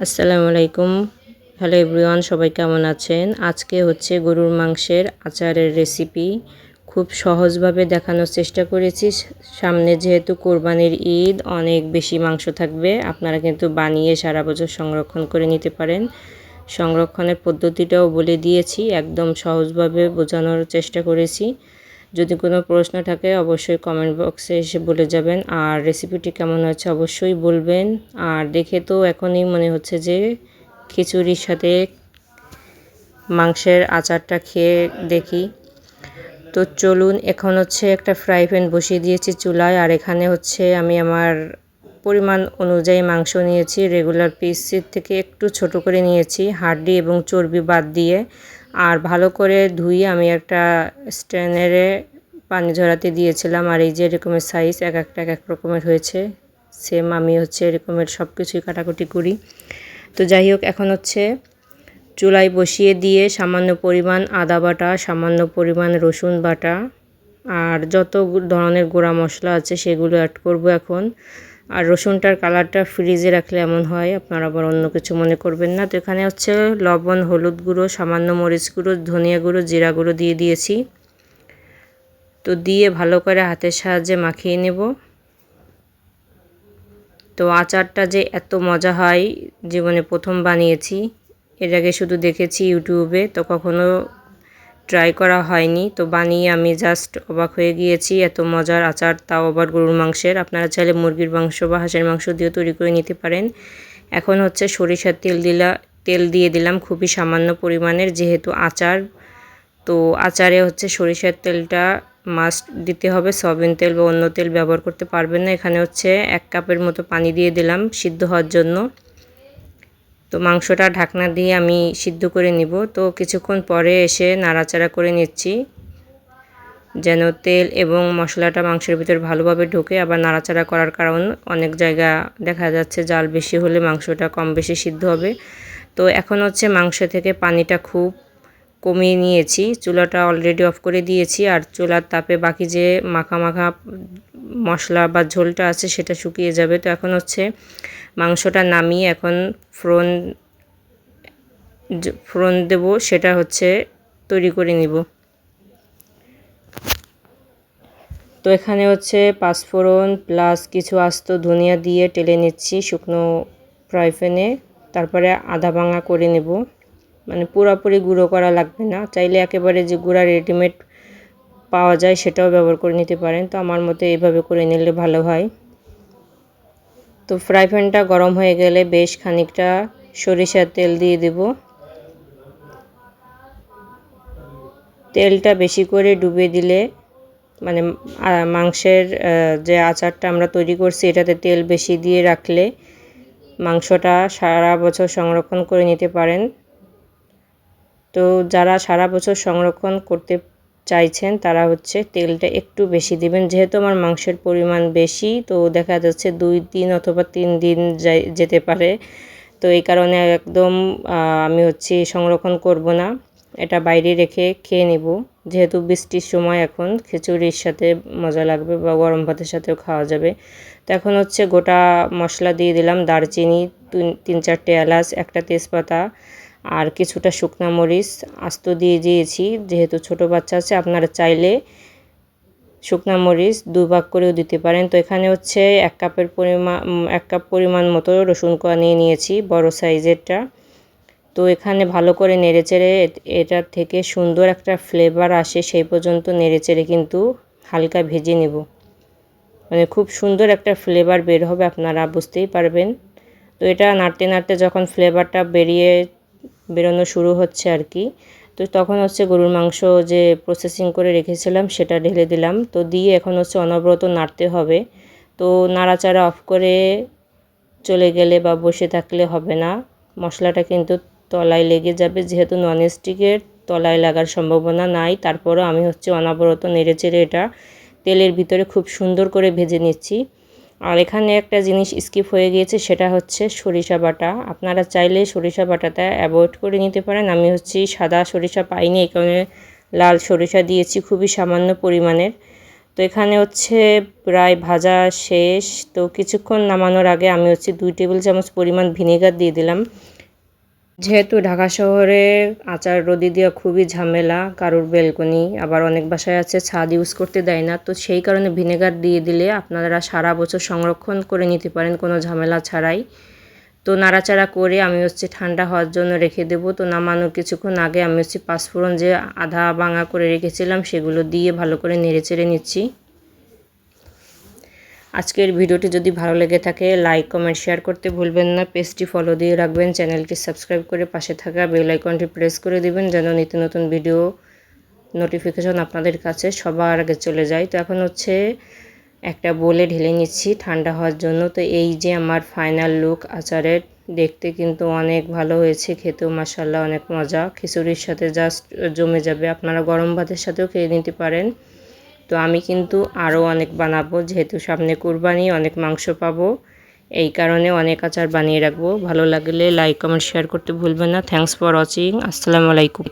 আসসালামু আলাইকুম। Hello everyone, সবাই কেমন আছেন? আজকে হচ্ছে গরুর মাংসের আচারের রেসিপি। খুব সহজভাবে দেখানোর চেষ্টা করেছি। সামনে যেহেতু কোরবানির ঈদ, অনেক বেশি মাংস থাকবে। আপনারা কিন্তু বানিয়ে সারা বছর সংরক্ষণ করে নিতে পারেন। সংরক্ষণের পদ্ধতিটাও বলে দিয়েছি। একদম সহজভাবে বোঝানোর চেষ্টা করেছি। যদি কোনো প্রশ্ন থাকে, অবশ্যই কমেন্ট বক্সে এসে বলে যাবেন। আর রেসিপিটি কেমন হয়েছে অবশ্যই বলবেন। আর দেখে তো এখনই মনে হচ্ছে যে খিচুড়ির সাথে মাংসের আচারটা খেয়ে দেখি। তো চলুন, এখন হচ্ছে একটা ফ্রাই প্যান বসিয়ে দিয়েছি চুলায়। আর এখানে হচ্ছে আমি আমার পরিমাণ অনুযায়ী মাংস নিয়েছি। রেগুলার পিসের থেকে একটু ছোট করে নিয়েছি। হাড্ডি এবং চর্বি বাদ দিয়ে। আর ভালো করে ধুয়ে আমি একটা স্ট্যান্ডারে পানি ঝরাতে দিয়েছিলাম। আর এই যে এরকমের সাইজ এক একটা এক এক রকমের হয়েছে। সেম আমি হচ্ছে এরকমের সব কিছুই কাটাকুটি করি। তো যাই হোক, এখন হচ্ছে চুলায় বসিয়ে দিয়ে সামান্য পরিমাণ আদা বাটা, সামান্য পরিমাণ রসুন বাটা, আর যত ধরনের গোড়া মশলা আছে সেগুলো অ্যাড করব এখন। আর রসুনটার কালারটা ফ্রিজে রাখলে এমন হয়, আপনারা আবার অন্য কিছু মনে করবেন না। তো এখানে হচ্ছে লবণ, হলুদ গুঁড়ো, সামান্য মরিচ গুঁড়ো, ধনিয়া গুঁড়ো, জিরা গুঁড়ো দিয়ে দিয়েছি। তো দিয়ে ভালো করে হাতের সাহায্যে মাখিয়ে নেব। তো আচারটা যে এত মজা হয়, জীবনে প্রথম বানিয়েছি, এর আগে শুধু দেখেছি ইউটিউবে, তো কখনো ট্রাই করা হয়নি। তো বানিয়ে আমি জাস্ট অবাক হয়ে গিয়েছি, এত মজার আচার, তাও আবার গরুর মাংসের। আপনারা চাইলে মুরগির মাংস বা হাঁসের মাংস দিয়েও তৈরি করে নিতে পারেন। এখন হচ্ছে সরিষার তেল দিলা, তেল দিয়ে দিলাম খুবই সামান্য পরিমাণের যেহেতু আচার। তো আচারে হচ্ছে সরিষার তেলটা মাস্ট দিতে হবে। সয়াবিন তেল বা অন্য তেল ব্যবহার করতে পারবেন না। এখানে হচ্ছে এক কাপের মতো পানি দিয়ে দিলাম সিদ্ধ হওয়ার জন্য। তো মাংসটা ঢাকনা দিয়ে আমি সিদ্ধ করে নিব। তো কিছুক্ষণ পরে এসে নাড়াচাড়া করে নিচ্ছি, যেন তেল এবং মশলাটা মাংসের ভিতর ভালোভাবে ঢোকে। আবার নাড়াচাড়া করার কারণ অনেক জায়গা দেখা যাচ্ছে জাল বেশি হলে মাংসটা কম বেশি সিদ্ধ হবে। তো এখন হচ্ছে মাংস থেকে পানিটা খুব কমিয়ে নিয়েছি। চুলাটা অলরেডি অফ করে দিয়েছি আর চুলার তাপে বাকি যে মাখা মাখা মশলা বা ঝোলটা আছে সেটা শুকিয়ে যাবে। তো এখন হচ্ছে মাংসটা নামিয়ে এখন ফ্রন ফ্রন দেব, সেটা হচ্ছে তৈরি করে নিব। তো এখানে হচ্ছে পাঁচফোড়ন প্লাস কিছু আস্ত ধনিয়া দিয়ে টেলে নিচ্ছি শুকনো ফ্রাই প্যানে তারপরে আধা ভাঙা করে নেব। মানে পুরোপুরি গুঁড়ো করা লাগবে না। চাইলে একেবারে যে গুঁড়া রেডিমেড পাওয়া যায় সেটাও ব্যবহার করে নিতে পারেন। তো আমার মতে এইভাবে করে নিলে ভালো হয়। তো ফ্রাই প্যানটা গরম হয়ে গেলে বেশ খানিকটা সরিষার তেল দিয়ে দেব। তেলটা বেশি করে ডুবে দিলে মানে মাংসের যে আচারটা আমরা তৈরি করছি এটাতে তেল বেশি দিয়ে রাখলে মাংসটা সারা বছর সংরক্ষণ করে নিতে পারেন। তো যারা সারা বছর সংরক্ষণ করতে চাইছেন, তারা হচ্ছে তেলটা একটু বেশি দিবেন। যেহেতু আমার মাংসের পরিমাণ বেশি, তো দেখা যাচ্ছে দুই দিন অথবা তিন দিন যেতে পারে। তো এই কারণে একদম আমি হচ্ছে সংরক্ষণ করব না। এটা বাইরে রেখে খেয়ে নেব। যেহেতু বৃষ্টির সময় এখন, খিচুড়ির সাথে মজা লাগবে বা গরম ভাতের সাথেও খাওয়া যাবে। তো এখন হচ্ছে গোটা মশলা দিয়ে দিলাম। দারচিনি তিন চারটে এলাচ, একটা তেজপাতা আর কিছুটা শুকনা মরিচ আস্ত দিয়ে দিয়েছি। যেহেতু ছোট বাচ্চা আছে, আপনারা চাইলে শুকনা মরিচ দু ভাগ করেও দিতে পারেন। তো এখানে হচ্ছে এক কাপের পরিমাণ এক কাপ পরিমাণ মতো রসুন কোয়া নিয়ে নিয়েছি, বড় সাইজেরটা। তো এখানে ভালো করে নেড়েচেড়ে এটার থেকে সুন্দর একটা ফ্লেভার আসে, সেই পর্যন্ত নেড়েচেড়ে কিন্তু হালকা ভেজে নেব। মানে খুব সুন্দর একটা ফ্লেভার বের হবে, আপনারা বুঝতেই পারবেন। তো এটা নাড়তে নাড়তে যখন ফ্লেভারটা বেরিয়ে বেরোনো শুরু হচ্ছে আর কি। তো তখন হচ্ছে গরুর মাংস যে প্রসেসিং করে রেখেছিলাম সেটা ঢেলে দিলাম। তো দিয়ে এখন হচ্ছে অনবরত নাড়তে হবে। তো নাড়াচাড়া অফ করে চলে গেলে বা বসে থাকলে হবে না। মশলাটা কিন্তু তলায় লেগে যাবে। যেহেতু ননস্টিকের তলায় লাগার সম্ভাবনা নাই, তারপরও আমি হচ্ছে অনবরত নেড়ে চেড়ে এটা তেলের ভিতরে খুব সুন্দর করে ভেজে নিচ্ছি। আর এখানে একটা জিনিস স্কিপ হয়ে গিয়েছে, সেটা হচ্ছে সরিষা বাটা। আপনারা চাইলে সরিষা বাটাটা অ্যাভয়েড করে নিতে পারেন। আমি হচ্ছে সাদা সরিষা পাইনি, এই কারণে লাল সরিষা দিয়েছি খুবই সামান্য পরিমাণের। তো এখানে হচ্ছে প্রায় ভাজা শেষ। তো কিছুক্ষণ নামানোর আগে আমি হচ্ছে দুই টেবিল চামচ পরিমাণ ভিনেগার দিয়ে দিলাম। যেহেতু ঢাকা শহরে আচার রোদি দেওয়া খুবই ঝামেলা, কারোর বেলকনি, আবার অনেক বাসায় আছে, ছাদ ইউজ করতে দেয় না, তো সেই কারণে ভিনেগার দিয়ে দিলে আপনারা সারা বছর সংরক্ষণ করে নিতে পারেন, কোনো ঝামেলা ছাড়াই। তো নাড়াচাড়া করে আমি হচ্ছে ঠান্ডা হওয়ার জন্য রেখে দেব। তো নামানোর কিছুক্ষণ আগে আমি হচ্ছে পাঁচফোড়ন যে আধা ভাঙা করে রেখেছিলাম, সেগুলো দিয়ে ভালো করে নেড়ে চেড়ে নিচ্ছি। আজকের ভিডিওটি যদি ভালো লেগে থাকে লাইক কমেন্ট শেয়ার করতে ভুলবেন না। পেজটি ফলো দিয়ে রাখবেন। চ্যানেলটি সাবস্ক্রাইব করে পাশে থাকা বেল আইকনটি প্রেস করে দিবেন, যেন নিত্য নতুন ভিডিও নোটিফিকেশন আপনাদের কাছে সবার আগে চলে যায়। তো এখন হচ্ছে একটা বলে ঢেলে নিচ্ছি ঠান্ডা হওয়ার জন্য। তো এই যে আমার ফাইনাল লুক আচারের, দেখতে কিন্তু অনেক ভালো হয়েছে, খেতেও মাসাল্লাহ অনেক মজা। খিচুড়ির সাথে জাস্ট জমে যাবে। আপনারা গরম ভাতের সাথেও খেয়ে নিতে পারেন। তো আমি কিন্তু আরও অনেক বানাবো, যেহেতু সামনে কুরবানি, অনেক মাংস পাবো। এই কারণে অনেক আচার বানিয়ে রাখব। ভালো লাগলে লাইক কমেন্ট শেয়ার করতে ভুলবেন না। থ্যাংকস ফর ওয়াচিং আসসালামু আলাইকুম।